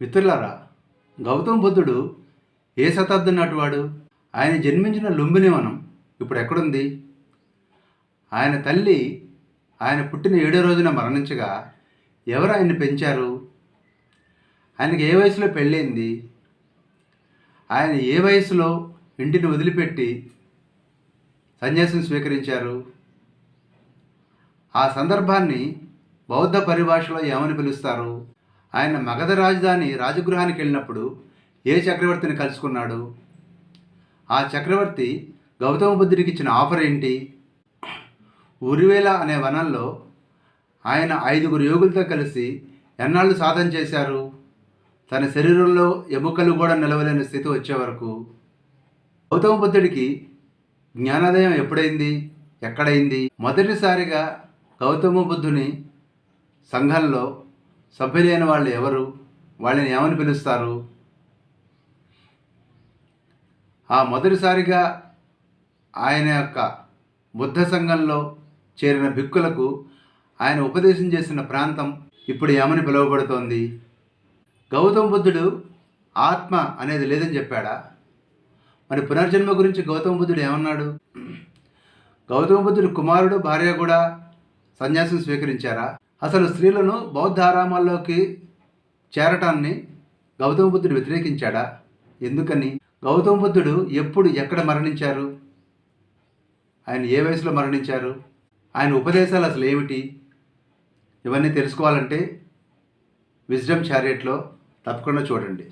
మిత్రులారా గౌతమ బుద్ధుడు ఏ శతాబ్దం నాటివాడు ఆయన జన్మించిన లుంబిని వనం ఇప్పుడు ఎక్కడుంది? ఆయన తల్లి ఆయన పుట్టిన ఏడో రోజున మరణించగా ఎవరు ఆయన్ని పెంచారు? ఆయనకి ఏ వయసులో పెళ్ళైంది? ఆయన ఏ వయసులో ఇంటిని వదిలిపెట్టి సన్యాసం స్వీకరించారు? ఆ సందర్భాన్ని బౌద్ధ పరిభాషలో ఏమని పిలుస్తారు? ఆయన మగధ రాజధాని రాజగృహానికి వెళ్ళినప్పుడు ఏ చక్రవర్తిని కలుసుకున్నాడు? ఆ చక్రవర్తి గౌతమ బుద్ధుడికి ఇచ్చిన ఆఫర్ ఏంటి? ఉరివేల అనే వనంలో ఆయన ఐదుగురు యోగులతో కలిసి ఎన్నాళ్ళు సాధన చేశారు? తన శరీరంలో ఎముకలు కూడా నిలవలేని స్థితి వచ్చే వరకు. గౌతమ బుద్ధుడికి జ్ఞానోదయం ఎప్పుడైంది? ఎక్కడైంది? మొదటిసారిగా గౌతమ బుద్ధుని సంఘంలో సభ్యులైన వాళ్ళు ఎవరు? వాళ్ళని ఏమని పిలుస్తారు? ఆ మొదటిసారిగా ఆయన యొక్క బుద్ధ సంఘంలో చేరిన భిక్కులకు ఆయన ఉపదేశం చేసిన ప్రాంతం ఇప్పుడు ఏమని పిలువబడుతోంది. గౌతమ బుద్ధుడు ఆత్మ అనేది లేదని చెప్పాడా? మరి పునర్జన్మ గురించి గౌతమ బుద్ధుడు ఏమన్నాడు? గౌతమ బుద్ధుడు కుమారుడు భార్య కూడా సన్యాసం స్వీకరించారా? అసలు స్త్రీలను బౌద్ధ ఆరామాల్లోకి చేరటాన్ని గౌతమ బుద్ధుడు వ్యతిరేకించాడా? ఎందుకని? గౌతమ బుద్ధుడు ఎప్పుడు ఎక్కడ మరణించారు? ఆయన ఏ వయసులో మరణించారు? ఆయన ఉపదేశాలు అసలు ఏమిటి? ఇవన్నీ తెలుసుకోవాలంటే విజ్డమ్ చారియట్లో తప్పకుండా చూడండి.